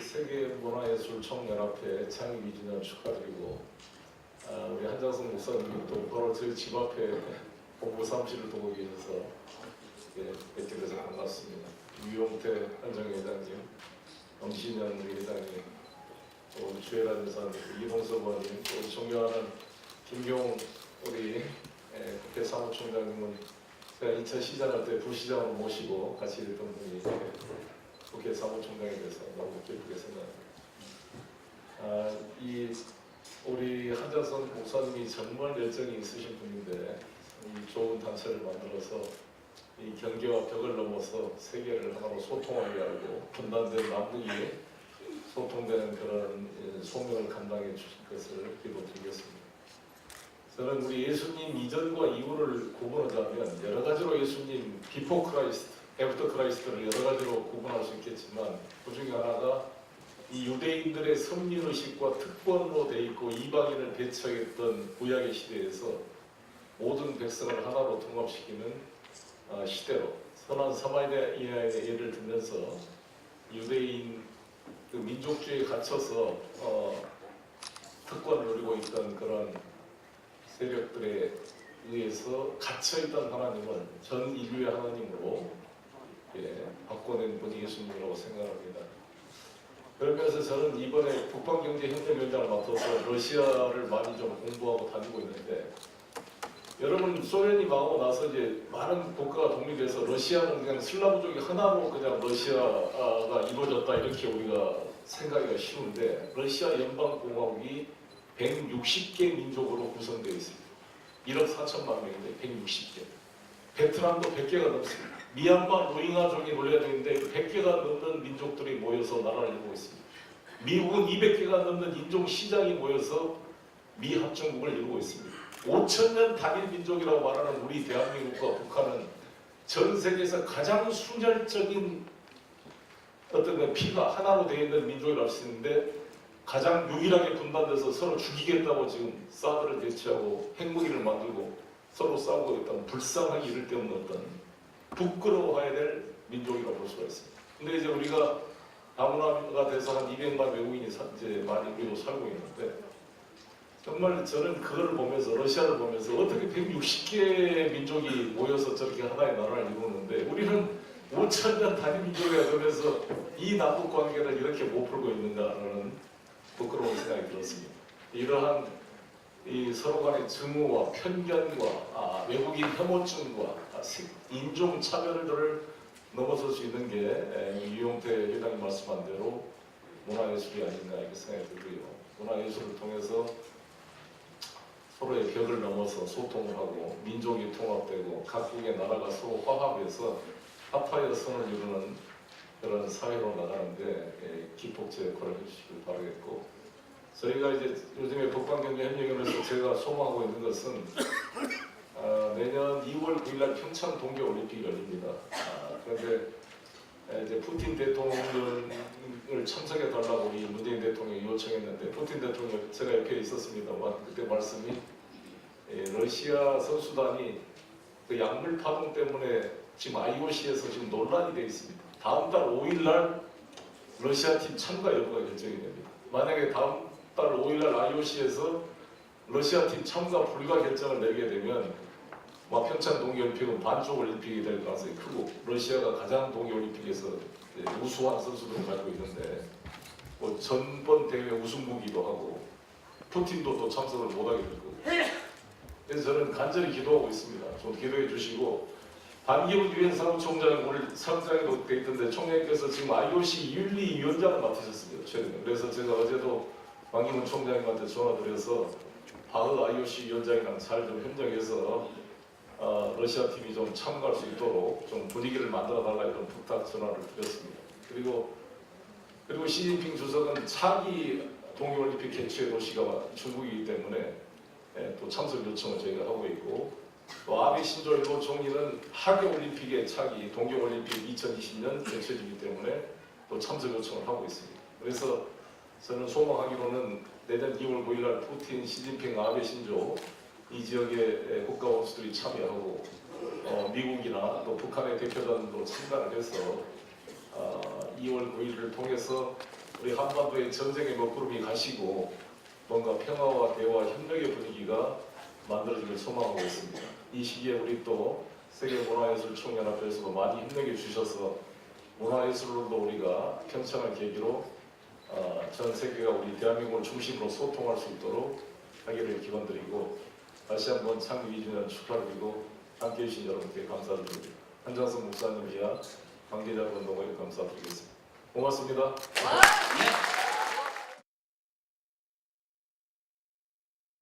세계문화예술총연합회 창립 2주년 축하드리고 아, 우리 한장성 목사님이 또 바로 저희 집 앞에 공부 사무실을 두고 계셔서 예, 뵙게 돼서 반갑습니다. 유용태 우리 회장님, 또 우리 주혜란 여사님, 이봉석 의원님, 또 존경하는 김경 우리 예, 국회 사무총장님은 제가 2000 시장할 때 부시장으로 모시고 같이 일했던 분이 예, 국회 사무총장이 돼서 너무 기쁘게 생각합니다. 아, 이 우리 한자선 목사님이 정말 열정이 있으신 분인데 이 좋은 단체를 만들어서 이 경계와 벽을 넘어서 세계를 하나로 소통하게 하고 분단된 남북이 소통되는 그런 예, 소명을 감당해 주실 것을 기도드리겠습니다. 저는 우리 예수님 이전과 이후를 구분하자면 여러 가지로 예수님 비포 크라이스트, 애프터 크라이스트를 여러 가지로 구분할 수 있겠지만 그 중에 하나가 이 유대인들의 선민의식과 특권으로 돼 있고 이방인을 배척했던 구약의 시대에서 모든 백성을 하나로 통합시키는 아, 시대로 선한 사마리아의 예를 들면서 유대인 그 민족주의에 갇혀서 어, 특권을 누리고 있던 그런 세력들에 의해서 갇혀있던 하나님을 전 인류의 하나님으로 예, 바꿔낸 분이 예수님이라고 생각합니다. 그러면서 저는 이번에 국방경제협력위원장을 맡아서 러시아를 많이 좀 공부하고 다니고 있는데 여러분 소련이 망하고 나서 이제 많은 국가가 독립해서 러시아는 그냥 슬라브족이 하나로 그냥 러시아가 이루어졌다 이렇게 우리가 생각하기가 쉬운데 러시아 연방공화국이 160개 민족으로 구성되어 있습니다. 1억 4천만 명인데 160개. 베트남도 100개가 넘습니다. 미얀마 로힝아족이 몰려있는데 100개가 넘는 민족들이 모여서 나라를 이루고 있습니다. 미국은 200개가 넘는 인종 시장이 모여서 미 합중국을 이루고 있습니다. 5천년 단일 민족이라고 말하는 우리 대한민국과 북한은 전 세계에서 가장 순혈적인 어떤 그 피가 하나로 되어 있는 민족이라고 할 수 있는데 가장 유일하게 분단돼서 서로 죽이겠다고 지금 사드를 대치하고 핵무기를 만들고 서로 싸우고 있다는 불쌍하기 이를 데 없는 어떤 부끄러워해야 될 민족이라고 볼 수가 있습니다. 근데 이제 우리가 다문화가 돼서 한 200만 외국인이 사- 이제 많이 우리도 살고 있는데 정말 저는 그걸 보면서 러시아를 보면서 어떻게 160개 민족이 모여서 저렇게 하나의 나라를 이루는데 우리는 5천 년 단위 민족이라 그러면서 이 남북 관계를 이렇게 못 풀고 있는가라는 부끄러운 생각이 들었습니다. 이러한 이 서로 간의 증오와 편견과 아, 외국인 혐오증과 인종 차별들을 넘어설 수 있는 게 에, 유용태 회장님 말씀한 대로 문화예술이 아닌가 이렇게 생각이 들고요. 문화예술을 통해서 서로의 벽을 넘어서 소통을 하고 민족이 통합되고 각국의 나라가 서로 화합해서 합하여 선을 이루는 그런 사회로 나가는데 예, 기폭제 역할을 해주시길 바라겠고 저희가 이제 요즘에 북방경제 협력위원회에서 제가 소망하고 있는 것은 8월 9일날 평창 동계올림픽이 열립니다. 아, 그런데 이제 푸틴 대통령을 참석해 달라고 우리 문재인 대통령이 요청했는데 푸틴 대통령 제가 옆에 있었습니다만 그때 말씀이 예, 러시아 선수단이 그 약물 파동 때문에 지금 IOC에서 지금 논란이 되어 있습니다. 다음 달 5일날 러시아 팀 참가 여부가 결정이 됩니다. 만약에 다음 달 5일날 IOC에서 러시아 팀 참가 불가 결정을 내게 되면 뭐 평창 동계올림픽은 반쪽 올림픽이 될 가능성이 크고 러시아가 가장 동계올림픽에서 우수한 선수들을 가지고 있는데 뭐 전번 대회 우승국이기도 하고 푸틴도 또 참석을 못하게 될 거고 그래서 저는 간절히 기도하고 있습니다. 좀 기도해 주시고 반기문 유엔 사무총장 오늘 사무장에도 돼 있던데 총장님께서 지금 IOC 윤리 위원장을 맡으셨습니다. 최근에 그래서 제가 어제도 반기문 총장님한테 전화 드려서 바흐 IOC 위원장이랑 잘 좀 협력해서 어, 러시아 팀이 좀 참가할 수 있도록 좀 분위기를 만들어 달라 이런 부탁 전화를 드렸습니다. 그리고 그리고 시진핑 주석은 차기 동계올림픽 개최 도시가 중국이기 때문에 예, 또 참석 요청을 저희가 하고 있고 또 아베 신조 일본 총리는 하계올림픽의 차기 동계올림픽 2020년 개최지기 때문에 또 참석 요청을 하고 있습니다. 그래서 저는 소망하기로는 내년 2월 9일 날 푸틴, 시진핑, 아베 신조 이 지역의 국가 원수들이 참여하고 어, 미국이나 또 북한의 대표단도 참가를 해서 어, 2월 9일을 통해서 우리 한반도의 전쟁의 먹구름이 가시고 뭔가 평화와 대화, 협력의 분위기가 만들어지길 소망하고 있습니다. 이 시기에 우리 또 세계문화예술 총연합회에서도 많이 힘내게 주셔서 문화예술로 우리가 편찬할 계기로 어, 전 세계가 우리 대한민국을 중심으로 소통할 수 있도록 하기를 기원드리고 다시 한번 창립 2주년 축하드리고 함께 해 주신 여러분께 감사드립니다. 한정선 목사님이야 관계자분 너무 감사드리겠습니다. 고맙습니다. 네.